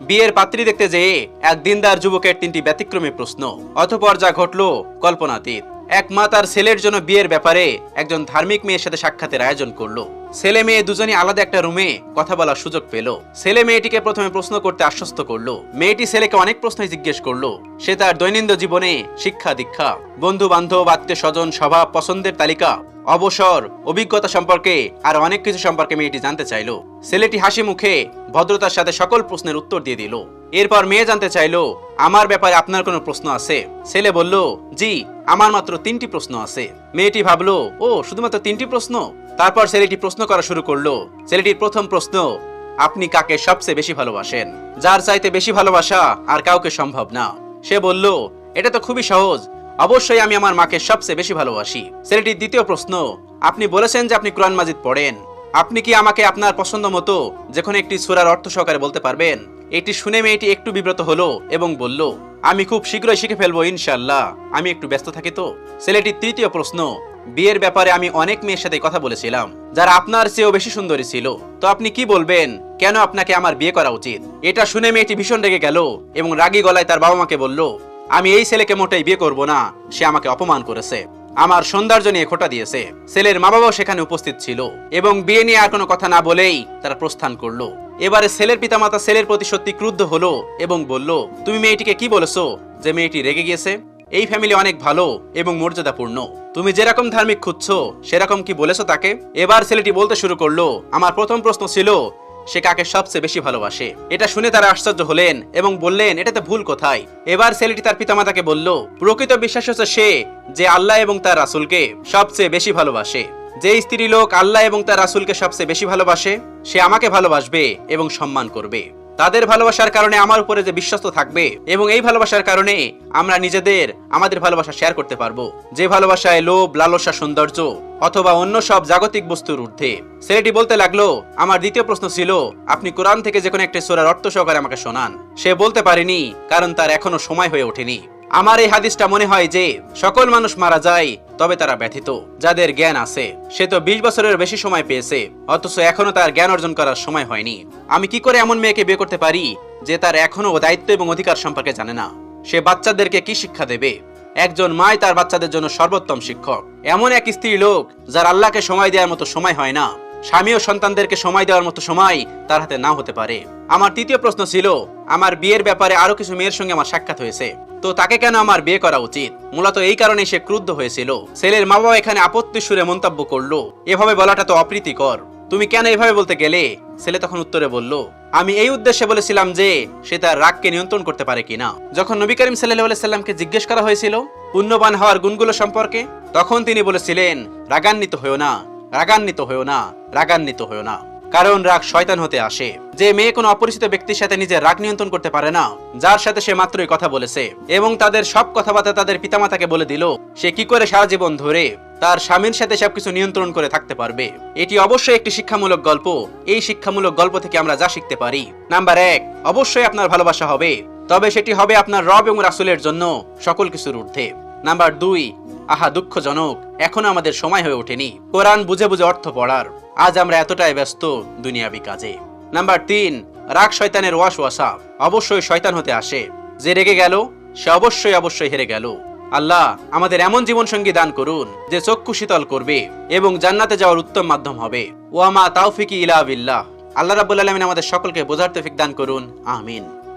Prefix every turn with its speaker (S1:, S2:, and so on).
S1: বিয়ের পাত্রী দেখতে যেয়ে এক দিনদার যুবকের তিনটি ব্যতিক্রমী প্রশ্ন। অতপর যা ঘটল কল্পনাতীত। এক মা তার ছেলের জন্য বিয়ের ব্যাপারে একজন ধার্মিক মেয়ের সাথে সাক্ষাতের আয়োজন করল। ছেলে মেয়ে দুজনই আলাদা একটা রুমে কথা বলার সুযোগ পেল। ছেলে মেয়েটিকে প্রথমে প্রশ্ন করতে আশ্বস্ত করল। মেয়েটি ছেলেকে অনেক প্রশ্ন জিজ্ঞেস করল। সে তার দৈনন্দিন জীবনে শিক্ষা, দীক্ষা বন্ধু বান্ধব আত্মীয় স্বজন স্বভাব, পছন্দের তালিকা, অবসর, অভিজ্ঞতা সম্পর্কে আর অনেক কিছু সম্পর্কে মেয়েটি জানতে চাইলো। ছেলেটি হাসি মুখে ভদ্রতার সাথে সকল প্রশ্নের উত্তর দিয়ে দিল। এরপর মেয়ে জানতে চাইলো, আমার ব্যাপারে আপনার কোনো প্রশ্ন আছে? ছেলে বলল, জি, আমার মাত্র তিনটি প্রশ্ন আছে। মেয়েটি ভাবলো, ও, শুধুমাত্র তিনটি প্রশ্ন? তারপর ছেলেটি প্রশ্ন করা শুরু করল, ছেলেটির প্রথম প্রশ্ন, আপনি কাকে সবচেয়ে বেশি ভালোবাসেন? যার চাইতে বেশি ভালোবাসা আর কাউকে সম্ভব না। সে বলল, এটা তো খুবই সহজ, অবশ্যই আমি আমার মাকে সবচেয়ে বেশি ভালোবাসি। ছেলেটির দ্বিতীয় প্রশ্ন, আপনি বলেছেন যে আপনি কোরআন মাজিদ পড়েন। আপনি কি আমাকে আপনার পছন্দ মতো যেখানে একটি সুরার অর্থ সহকারে বলতে পারবেন? এটি শুনে মেয়েটি একটু বিব্রত হলো এবং বলল, আমি খুব শীঘ্রই শিখে ফেলব ইনশাল্লাহ আমি একটু ব্যস্ত থাকি তো। ছেলেটির তৃতীয় প্রশ্ন, বিয়ের ব্যাপারে আমি অনেক মেয়ের সাথে কথা বলেছিলাম, যারা আপনার চেয়েও বেশি সুন্দরী ছিল। তো আপনি কি বলবেন, কেন আপনাকে আমার বিয়ে করা উচিত? এটা শুনে মেয়েটি ভীষণ রেগে গেল এবং রাগী গলায় তার বাবা মাকে বলল, আমি এই ছেলেকে মোটেই বিয়ে করব না, সে আমাকে অপমান করেছে। আমার সৌন্দর্য নিয়ে খোটা দিয়েছে। ছেলের মা বাবাও সেখানে উপস্থিত ছিল এবং বিয়ে নিয়ে আর কোনো কথা না বলেই তারা প্রস্থান করল। এবারে ছেলের পিতামাতা ছেলের প্রতি সত্যি ক্রুদ্ধ হলো এবং বলল, তুমি মেয়েটিকে কি বলেছ যে মেয়েটি রেগে গিয়েছে? এই ফ্যামিলি অনেক ভালো এবং মর্যাদাপূর্ণ। তুমি যেরকম ধার্মিক খুঁজছো, সেরকম কি বলেছ তাকে? এবার ছেলেটি বলতে শুরু করল, আমার প্রথম প্রশ্ন ছিল সে কাকে সবচেয়ে বেশি ভালোবাসে? এটা শুনে তারা আশ্চর্য হলেন এবং বললেন, এটাতে ভুল কোথায়? এবার ছেলেটি তার পিতামাতাকে বলল, প্রকৃত বিশ্বাস হচ্ছে সে যে আল্লাহ এবং তার রাসুলকে সবচেয়ে বেশি ভালোবাসে। যে স্ত্রী লোক আল্লাহ এবং তার রাসুলকে সবচেয়ে বেশি ভালোবাসে, সে আমাকে ভালোবাসবে এবং সম্মান করবে। তাদের ভালোবাসার কারণে আমার উপরে যে বিশ্বস্ত থাকবে এবং এই ভালোবাসার কারণে আমরা নিজেদের, আমাদের ভালোবাসা শেয়ার করতে পারব। যে ভালোবাসায় লোভ, লালসা, সৌন্দর্য অথবা অন্য সব জাগতিক বস্তুর ঊর্ধ্বে। ছেলেটি বলতে লাগল, আমার দ্বিতীয় প্রশ্ন ছিল, আপনি কোরআন থেকে যে কোনো একটি সোরার অর্থ সহকারে আমাকে শোনান। সে বলতে পারেনি, কারণ তার এখনও সময় হয়ে ওঠেনি। আমার এই হাদিসটা মনে হয় যে সকল মানুষ মারা যায়, তবে তারা ব্যথিত। যাদের জ্ঞান আছে, সে তো বিশ বছরের বেশি সময় পেয়েছে, অথচ এখনও তার জ্ঞান অর্জন করার সময় হয়নি। আমি কি করে এমন মেয়েকে বিয়ে করতে পারি যে তার এখনও দায়িত্ব এবং অধিকার সম্পর্কে জানে না? সে বাচ্চাদেরকে কি শিক্ষা দেবে? একজন মাই তার বাচ্চাদের জন্য সর্বোত্তম শিক্ষক। এমন এক স্ত্রী লোক যার আল্লাহকে সময় দেওয়ার মতো সময় হয় না, স্বামী ও সন্তানদেরকে সময় দেওয়ার মতো সময় তার হাতে না হতে পারে। আমার তৃতীয় প্রশ্ন ছিল আমার বিয়ের ব্যাপারে আরও কিছু মেয়ের সঙ্গে আমার সাক্ষাৎ হয়েছে। তো তাকে কেন আমার বিয়ে করা উচিত? মূলত এই কারণে সে ক্রুদ্ধ হয়েছিল। ছেলের মা বাবা এখানে আপত্তি সুরে মন্তব্য করল। এভাবে বলাটা তো অপ্রীতিকর। তুমি কেন এভাবে বলতে গেলে? ছেলে তখন উত্তরে বলল, আমি এই উদ্দেশ্যে বলেছিলাম যে, সে তার রাগকে নিয়ন্ত্রণ করতে পারে কিনা। যখন নবী করিম সাল্লাহ সাল্লামকে জিজ্ঞেস করা হয়েছিল, পুণ্যবান হওয়ার গুণগুলো সম্পর্কে? তখন তিনি বলেছিলেন, রাগান্বিত হয়েও না, রাগান্বিত হয়েও না, রাগান্বিত হয়েও না। কারণ রাগ শয়তান হতে আসে। যে মেয়ে কোনো অপরিচিত ব্যক্তির সাথে নিজের রাগ নিয়ন্ত্রণ করতে পারে না, যার সাথে সে মাত্রই কথা বলেছে এবং তাদের সব কথাবার্তা তাদের পিতামাতাকে বলে দিল, সে কি করে সারা জীবন ধরে তার স্বামীর সাথে সবকিছু নিয়ন্ত্রণ করে থাকতে পারবে? এটি অবশ্যই একটি শিক্ষামূলক গল্প। এই শিক্ষামূলক গল্প থেকে আমরা যা শিখতে পারি। নাম্বার এক, অবশ্যই আপনার ভালোবাসা হবে, তবে সেটি হবে আপনার রব এবং রাসুলের জন্য সকল কিছুর ঊর্ধ্বে। নাম্বার দুই আহা দুঃখজনক, এখনও আমাদের সময় হয়ে ওঠেনি। কোরআন বুঝে বুঝে অর্থ পড়ার। আজ আমরা এতটাই ব্যস্ত দুনিয়াবি কাজে। নাম্বার তিন, রাগ শয়তানের ওয়াশ ওয়াসা। অবশ্যই শয়তান হতে আসে। যে রেগে গেল, সে অবশ্যই অবশ্যই হেরে গেল। আল্লাহ আমাদের এমন জীবন সঙ্গী দান করুন, যে চক্ষু শীতল করবে এবং জান্নাতে যাওয়ার উত্তম মাধ্যম হবে। ওয়ামা তাওফিকি ইলা আল্লাহ রাব্বুল আলামিন আমাদের সকলকে বোঝার তৌফিক দান করুন, আমিন।